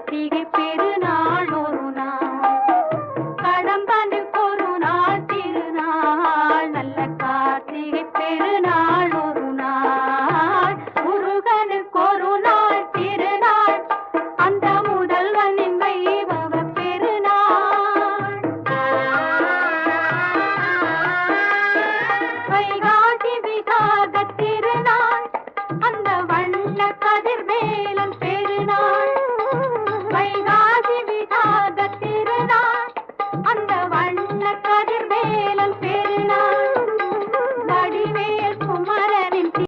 கார்த்திகை பெருநாள்